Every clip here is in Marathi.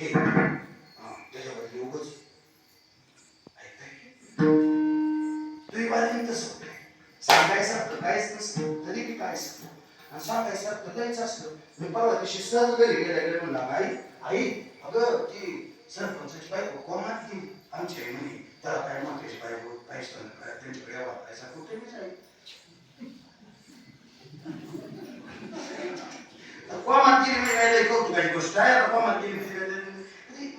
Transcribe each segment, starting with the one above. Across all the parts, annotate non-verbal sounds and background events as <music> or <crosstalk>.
हे हा, त्याच्यावर योगच ऐकताय तुम्ही बाहेर तसं होतंय सांगायसारखं काहीच नसतं तरी बी काय सांगतो आणि सांगायसारखं काहीच असतं मी परवा दिवशी सहज घरी गेल्या गेले म्हणला आई आई अगं ती सरपंचाची बायको कोण ती आमची आई म्हणे त्याला काय म्हणते बायको काय त्यांच्याकडे यावं कुठे मी जाईल कोमात गेली म्हणजे काय कौतुकाची गोष्ट आहे कोमात गेली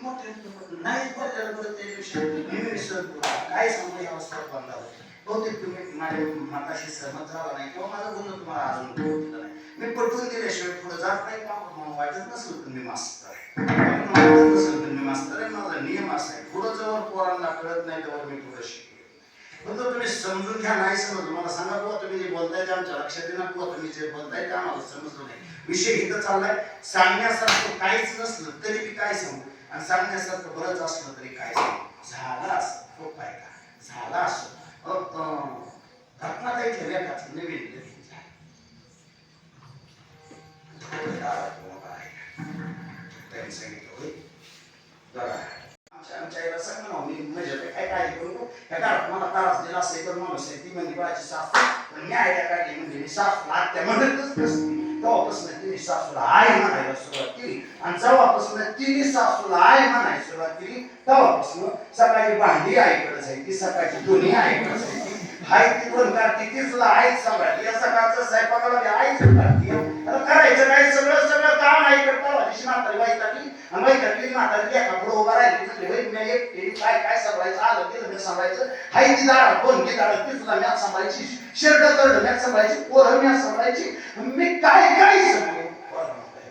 म्हणजे काय लय- ती नाही बोलल्याला बरं त्या दिवशी मी विसरत होतो. काय सांगू या अवस्थेत बांधावं बहुतेक तुम्ही माझ्या मताशी सहमत झाला नाही किंवा माझं बोलणं तुम्हाला अजून कळलं नाही मी पटवून दिल्याशिवाय पुढे जात नाही का म्हणून वाटत नसेल तुम्ही मास्तर वाटत नसेल तुम्ही मास्तर आहे माझा नियम असा आहे पुढं जवळ पोरांना कळत नाही तेव्हा मी पुढे शिकलो पण तुम्ही समजून घ्या नाही समजलं मला सांगा बुवा तुम्ही जे बोलताय ते आमच्या लक्षात येणार बुवा तुम्ही जे बोलताय ते आम्हाला समजलं नाही विषय इथं चाललाय सांगण्यासारखं काहीच नसलं तरी मी काय सांगू आणि सांगण्यासारखं बरंच असलं तरी काय झाला असं खूप काय का? झाला असं. घटना काही ठेवल्या का? नवीन नवीन त्यांनी सांगितलं होय. जरा आमच्या आमच्या आईला सांग ना मी म्हणजे काय काय करू नको. घरात मला त्रास दिला असेल तर माणूस आहे ती म्हणजे बाळाची सासू. पण मी आयडिया काढली म्हणजे मी साफ आत्या म्हणतच नसते. तेव्हापासून तिने सासूला आई म्हणायला सुरुवात केली. आणि जेव्हापासून तिने सासूला आई म्हणायला सुरुवात केली तेव्हापासून सकाळची भांडी आईकडे जायची सकाळची दोन्ही आईकडे जायची. हाय ती पण करते ती आईच सांभाळते या सकाळचं स्वयंपाकाला ते आईच करते आता करायचं काय? सगळं सगळं काम आई करता दिवशी म्हातारी बाई टाकली आणि बाई टाकली म्हातारी लेखा पुढे उभा राहिली. म्हणली होय मी एक काय काय सांभाळायचं? आलं गेलं मी सांभाळायचं. हाय ती दाळ कोण की दाड ती सुद्धा मॅच सांभाळायची. शर्ट करड मॅच सांभाळायची. पोरं मॅच सांभाळायची. मी काय काय सगळे पोरं म्हणताय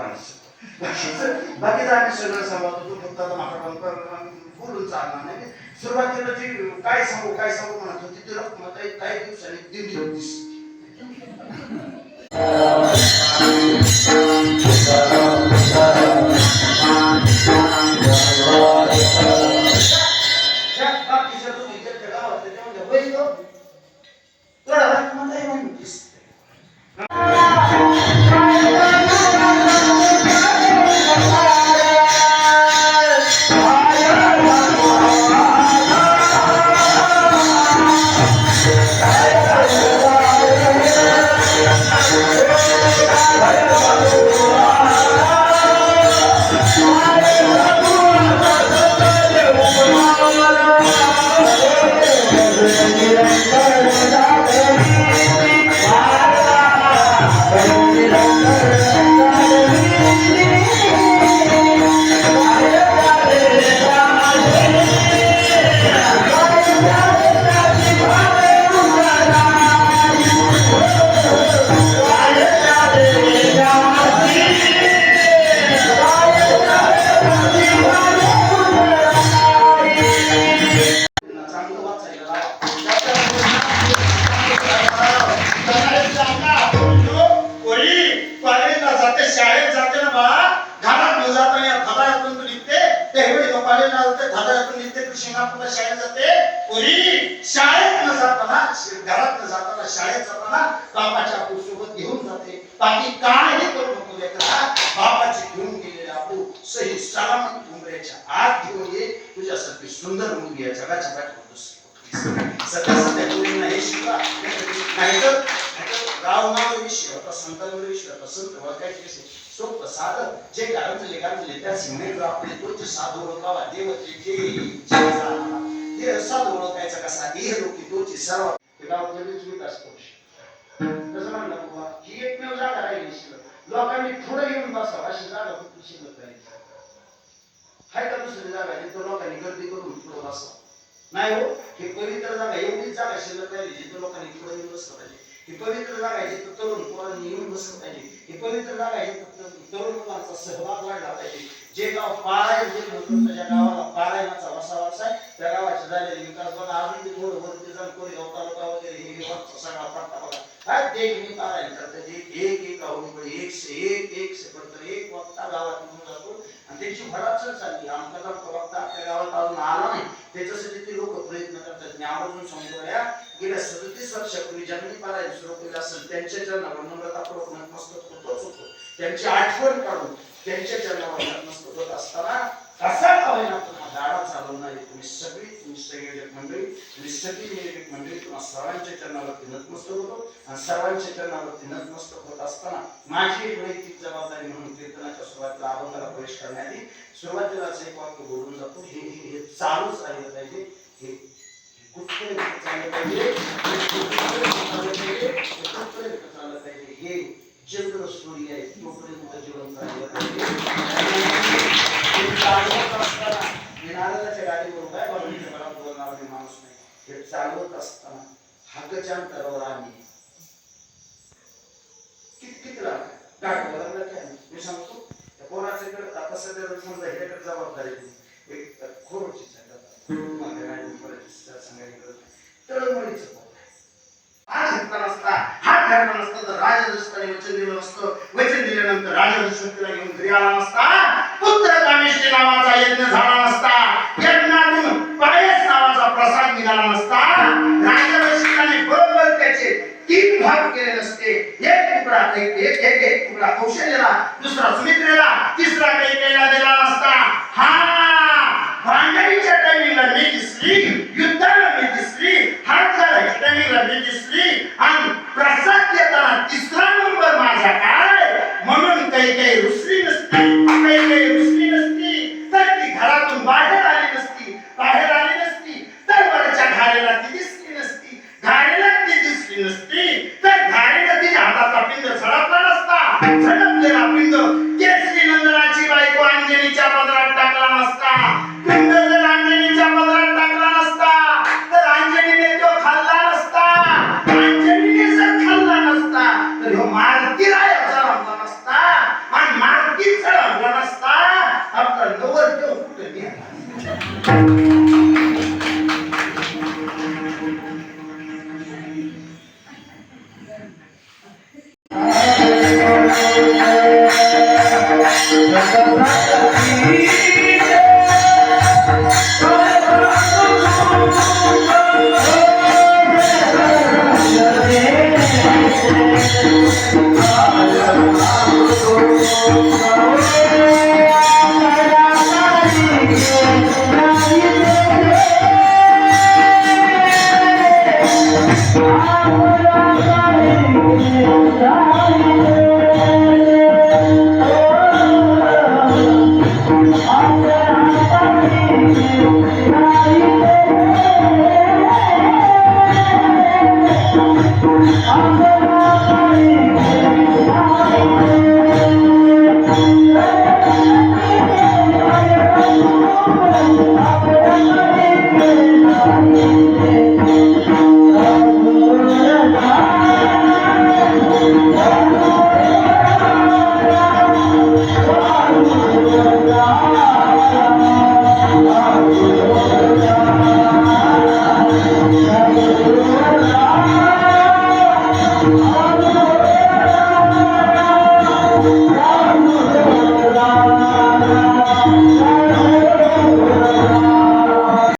आणि सगळं. बाकीचं बाकीचं आम्ही सगळं सांभाळतो. तू फक्त आता म्हातारपण बोलून चालणार नाही. सुरुवातीला जी काय सांगू काय सांगू? म्हणत होती. ती रक्कम काही काही दिवसांनी दिली होती. <laughs> तू शिंगापूरला शाळेत जाते पोरी शाळेत न जाताना घरात न जाताना शाळेत जाताना बापाच्या आपू सोबत घेऊन जाते बाकी काही करू नको लेकरा बापाची घेऊन गेलेले आपू सही सलामत उमऱ्याच्या आत घेऊन ये तुझ्यासारखी सुंदर मुलगी आहे जगाच्या सध्या सध्या मुलींना हे शिकवा नाहीतर गाव नाव विषय होता संतांवर विषय होता संत ओळखायचे विषय. सोपं साधं जे गांजले गांजले त्या सिमेंट आपले तोच साधू ओळखावा देव जे हे साधू ओळखायचा कसा? हे लोक तोची सर्व हे गाव म्हणजे लगेच विकास करू शकतो तसं म्हणलं बाबा ही एकमेव जागा राहिली शिल्लक लोकांनी पुढे येऊन बसावं अशी जागा फक्त शिल्लक राहिली. हाय का दुसरी जागा? जिथं लोकांनी गर्दी करून पुढे बसावं. नाही हो हे पवित्र जागा एवढीच जागा शिल्लक राहिली जिथं लोकांनी पुढे येऊन बसलं पाहिजे. ही पवित्र जागा आहे जिथं तरुण पोरांनी येऊन बसलं पाहिजे. ही पवित्र जागा आहे जिथं तरुण मुलांचा सहभाग वाढला पाहिजे. जे गाव पारायण जे म्हणतो त्याच्या गावाला पारायणाचा वसा वासा आहे. त्या गावाचे झालेले विकास बघा अजून बी थोडं वरती जाऊन कोणी गाव तालुका वगैरे हे वरचा सगळा पट्टा मी पारायण करतात एक एक एक अवघड एकशे एक एकशे पर्यंत एक वक्ता गावात निघून जातो. आणि त्यांची भराचल चालली. आमचा वक्ता आपल्या गावात अजून आला नाही. त्याच्यासाठी ते लोक प्रयत्न करतात. मी आवर्जून समजूया गेल्या सदतीस वर्षापूर्वी ज्यांनी पारायण सुरू केलं असेल त्यांच्या चरणावर नम्रतापूर्वक नतमस्तक होतोच होतो. त्यांची आठवण काढून त्यांच्या चरणावर नतमस्तक होत असताना कसा का होईना पण गाडा चालवणारे तुम्ही सगळी तुम्ही संयोजक मंडळी तुम्ही सगळी नियोजक मंडळी तुम्हा सर्वांच्या चरणावरती नतमस्तक होतो. आणि सर्वांच्या चरणावरती नतमस्तक होत असताना माझी एक वैयक्तिक जबाबदारी म्हणून कीर्तनाच्या सुरुवातीला अभंगाला प्रवेश करण्याआधी सुरुवातीलाच एक वाक्य बोलून जातो हे हे हे चालूच राहिलं पाहिजे. पाहिजे हे चाललं पाहिजे हे आहे तोपर्यंत जीवन पाहिजे नारदाच्या गाडीवर काय माणूस नाही हे चालवत असताना हाकच्या अंतरावर आम्ही किती किती काय मी सांगतो त्या इकडे आता सध्या समजा ह्याच्याकडे जबाबदारी एक खोडचीच आहे सांगायला तळमळीचं हा घेतला नसता नसता तर वचन दिलं वचन दिल्यानंतर राजदूताला घेऊन घरी आला नसता. पुत्र नावाचा यज्ञ झाला नसता. यज्ञातून पायस नावाचा प्रसाद निघाला नसता. राजवंशिकाने बरोबर त्याचे तीन भाग केले नसते. एक तुकडा एक एक एक तुकडा कौशल्याला दुसरा सुमित्रेला तिसरा कैकेयीला